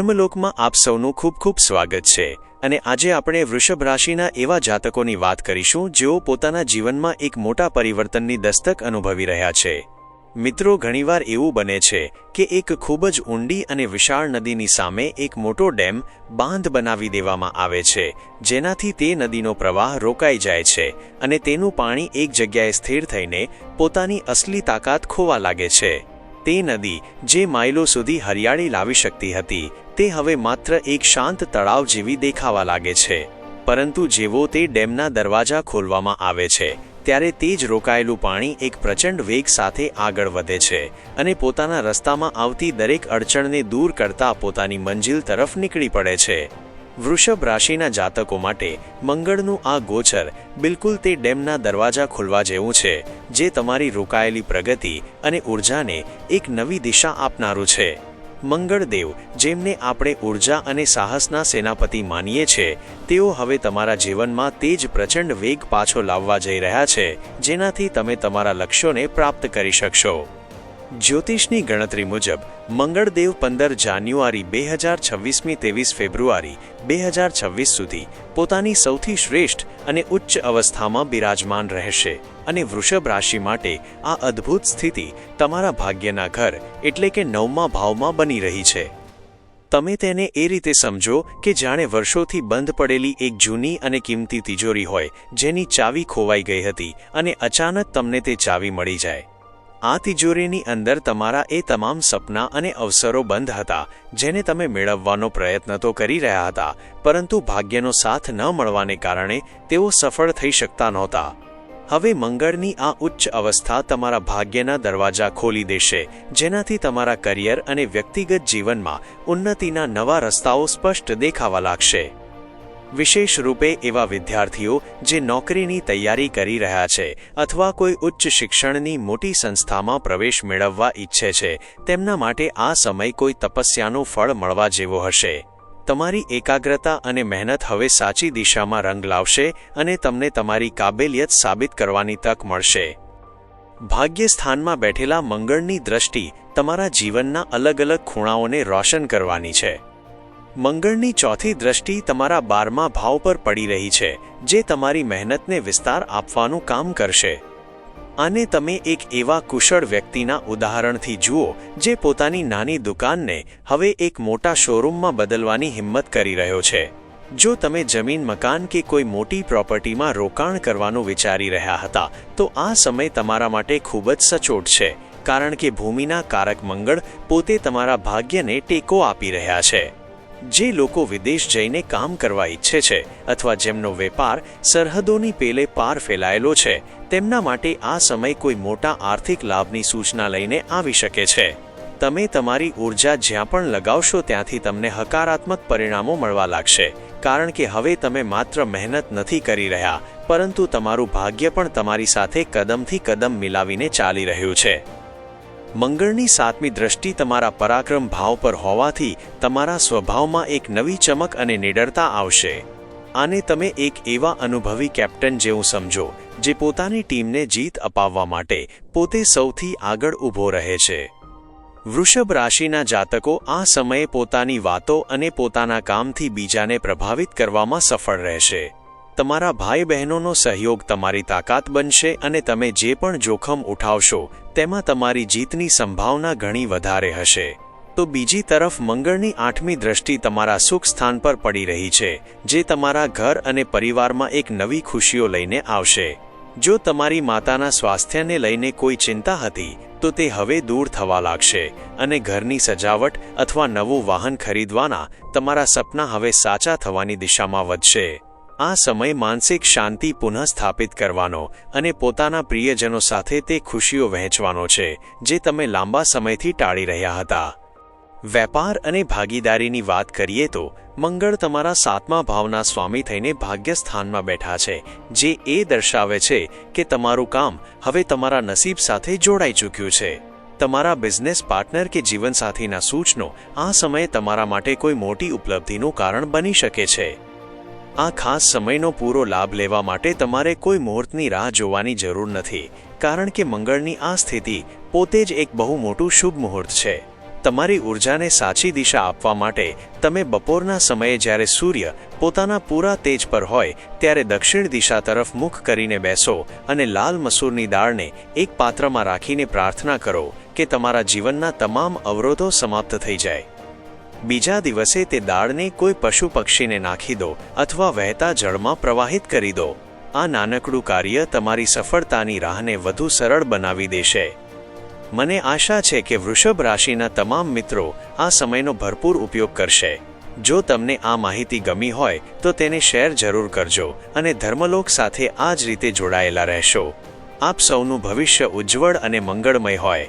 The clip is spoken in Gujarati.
ધર્મલોકમાં આપ સૌનું ખૂબ ખૂબ સ્વાગત છે. અને આજે આપણે વૃષભ રાશિના એવા જાતકોની વાત કરીશું જેઓ પોતાના જીવનમાં એક મોટા પરિવર્તનની દસ્તક અનુભવી રહ્યા છે. મિત્રો, ઘણીવાર એવું બને છે કે એક ખૂબ જ ઊંડી અને વિશાળ નદીની સામે એક મોટો ડેમ બાંધ બનાવી દેવામાં આવે છે, જેનાથી તે નદીનો પ્રવાહ રોકાઈ જાય છે અને તેનું પાણી એક જગ્યાએ સ્થિર થઈને પોતાની અસલી તાકાત ખોવા લાગે છે. તે નદી, જે માઇલો સુધી હરિયાળી લાવી શકતી હતી, તે હવે માત્ર એક શાંત તળાવ જેવી દેખાવા લાગે છે. પરંતુ જેવો તે ડેમના દરવાજા ખોલવામાં આવે છે, ત્યારે તે જ રોકાયેલું પાણી એક પ્રચંડ વેગ સાથે આગળ વધે છે અને પોતાના રસ્તામાં આવતી દરેક અડચણને દૂર કરતા પોતાની મંજિલ તરફ નીકળી પડે છે. વૃષભ રાશિના જાતકો માટે મંગળનું આ ગોચર બિલકુલ તે ડેમના દરવાજા ખોલવા જેવું છે, જે તમારી રોકાયેલી પ્રગતિ અને ઉર્જાને એક નવી દિશા આપનારું છે. મંગળદેવ, જેમને આપણે ઊર્જા અને સાહસના સેનાપતિ માનીએ છીએ તેઓ હવે તમારા જીવનમાં તે જ પ્રચંડ વેગ પાછો લાવવા જઈ રહ્યા છે, જેનાથી તમે તમારા લક્ષ્યોને પ્રાપ્ત કરી શકશો. જ્યોતિષની ગણતરી મુજબ, મંગળદેવ પંદર જાન્યુઆરી બે હજાર છવ્વીસમી ત્રેવીસ ફેબ્રુઆરી બે હજાર છવ્વીસ સુધી પોતાની સૌથી શ્રેષ્ઠ અને ઉચ્ચ અવસ્થામાં બિરાજમાન રહેશે અને વૃષભ રાશિ માટે આ અદ્ભુત સ્થિતિ તમારા ભાગ્યના ઘર એટલે કે નવમા ભાવમાં બની રહી છે. તમે તેને એ રીતે સમજો કે જાણે વર્ષોથી બંધ પડેલી એક જૂની અને કિંમતી તિજોરી હોય, જેની ચાવી ખોવાઈ ગઈ હતી અને અચાનક તમને તે ચાવી મળી જાય. આ તિજોરીની અંદર તમારા એ તમામ સપના અને અવસરો બંધ હતા, જેને તમે મેળવવાનો પ્રયત્ન તો કરી રહ્યા હતા, પરંતુ ભાગ્યનો સાથ ન મળવાને કારણે તેઓ સફળ થઈ શકતા નહોતા. હવે મંગળની આ ઉચ્ચ અવસ્થા તમારા ભાગ્યના દરવાજા ખોલી દેશે, જેનાથી તમારા કરિયર અને વ્યક્તિગત જીવનમાં ઉન્નતિના નવા રસ્તાઓ સ્પષ્ટ દેખાવા લાગશે. વિશેષ રૂપે એવા વિદ્યાર્થીઓ જે નોકરીની તૈયારી કરી રહ્યા છે અથવા કોઈ ઉચ્ચ શિક્ષણની મોટી સંસ્થામાં પ્રવેશ મેળવવા ઈચ્છે છે, તેમના માટે આ સમય કોઈ તપસ્યાનું ફળ મળવા જેવો હશે. તમારી એકાગ્રતા અને મહેનત હવે સાચી દિશામાં રંગ લાવશે અને તમને તમારી કાબેલિયત સાબિત કરવાની તક મળશે. ભાગ્યસ્થાનમાં બેઠેલા મંગળની દ્રષ્ટિ તમારા જીવનના અલગ અલગ ખૂણાઓને રોશન કરવાની છે. મંગળની ચોથી દ્રષ્ટિ તમારા બારમા ભાવ પર પડી રહી છે, જે તમારી મહેનતને વિસ્તાર આપવાનું કામ કરશે. આને તમે એક એવા કુશળ વ્યક્તિના ઉદાહરણથી જુઓ, જે પોતાની નાની દુકાનને હવે એક મોટા શોરૂમમાં બદલવાની હિંમત કરી રહ્યો છે. જો તમે જમીન, મકાન કે કોઈ મોટી પ્રોપર્ટીમાં રોકાણ કરવાનું વિચારી રહ્યા હતા, તો આ સમય તમારા માટે ખૂબ જ સચોટ છે, કારણ કે ભૂમિના કારક મંગળ પોતે તમારા ભાગ્યને ટેકો આપી રહ્યા છે. જે લોકો વિદેશ જઈને કામ કરવા ઈચ્છે છે અથવા જેમનો વેપાર સરહદોની પેલે પાર ફેલાયેલો છે, તેમના માટે આ સમય કોઈ મોટા આર્થિક લાભની સૂચના લઈને આવી શકે છે. તમે તમારી ઊર્જા જ્યાં પણ લગાવશો ત્યાંથી તમને હકારાત્મક પરિણામો મળવા લાગશે, કારણ કે હવે તમે માત્ર મહેનત નથી કરી રહ્યા, પરંતુ તમારું ભાગ્ય પણ તમારી સાથે કદમથી કદમ મિલાવીને ચાલી રહ્યું છે. મંગળની સાતમી દ્રષ્ટિ તમારા પરાક્રમ ભાવ પર હોવાથી તમારા સ્વભાવમાં એક નવી ચમક અને નિડરતા આવશે. આને તમે એક એવા અનુભવી કેપ્ટન જેવું સમજો, જે પોતાની ટીમને જીત અપાવવા માટે પોતે સૌથી આગળ ઊભો રહે છે. વૃષભ રાશિના જાતકો આ સમયે પોતાની વાતો અને પોતાના કામથી બીજાને પ્રભાવિત કરવામાં સફળ રહેશે. તમારા ભાઈ બહેનોનો સહયોગ તમારી તાકાત બનશે અને તમે જે પણ જોખમ ઉઠાવશો, તેમાં તમારી જીતની સંભાવના ઘણી વધારે હશે. તો બીજી તરફ મંગળની આઠમી દ્રષ્ટિ તમારા સુખ સ્થાન પર પડી રહી છે, જે તમારા ઘર અને પરિવારમાં એક નવી ખુશીઓ લઈને આવશે. જો તમારી માતાના સ્વાસ્થ્યને લઈને કોઈ ચિંતા હતી, તો તે હવે દૂર થવા લાગશે અને ઘરની સજાવટ અથવા નવું વાહન ખરીદવાના તમારા સપના હવે સાચા થવાની દિશામાં વધશે. આ સમય માનસિક શાંતિ પુનઃસ્થાપિત કરવાનો અને પોતાના પ્રિયજનો સાથે તે ખુશીઓ વહેંચવાનો છે, જે તમે લાંબા સમયથી ટાળી રહ્યા હતા. વેપાર અને ભાગીદારીની વાત કરીએ તો, મંગળ તમારા સાતમા ભાવના સ્વામી થઈને ભાગ્યસ્થાનમાં બેઠા છે, જે એ દર્શાવે છે કે તમારું કામ હવે તમારા નસીબ સાથે જોડાઈ ચૂક્યું છે. તમારા બિઝનેસ પાર્ટનર કે જીવનસાથીના સૂચનો આ સમયે તમારા માટે કોઈ મોટી ઉપલબ્ધિનું કારણ બની શકે છે. આ ખાસ સમયનો પૂરો લાભ લેવા માટે તમારે કોઈ મુહૂર્તની રાહ જોવાની જરૂર નથી, કારણ કે મંગળની આ સ્થિતિ પોતે જ એક બહુ મોટું શુભ મુહૂર્ત છે. તમારી ઊર્જાને સાચી દિશા આપવા માટે તમે બપોરના સમયે જ્યારે સૂર્ય પોતાના પૂરા તેજ પર હોય, ત્યારે દક્ષિણ દિશા તરફ મુખ કરીને બેસો અને લાલ મસૂરની દાળને એક પાત્રમાં રાખીને પ્રાર્થના કરો કે તમારા જીવનના તમામ અવરોધો સમાપ્ત થઈ જાય. બીજા દિવસે તે દાળને કોઈ પશુ પક્ષીને નાખી દો અથવા વહેતા જળમાં પ્રવાહિત કરી દો. આ નાનકડું કાર્ય તમારી સફળતાની રાહને વધુ સરળ બનાવી દેશે. મને આશા છે કે વૃષભ રાશિના તમામ મિત્રો આ સમયનો ભરપૂર ઉપયોગ કરશે. જો તમને આ માહિતી ગમી હોય, તો તેને શેર જરૂર કરજો અને ધર્મલોક સાથે આ જ રીતે જોડાયેલા રહેશો. આપ સૌનું ભવિષ્ય ઉજ્જવળ અને મંગળમય હોય.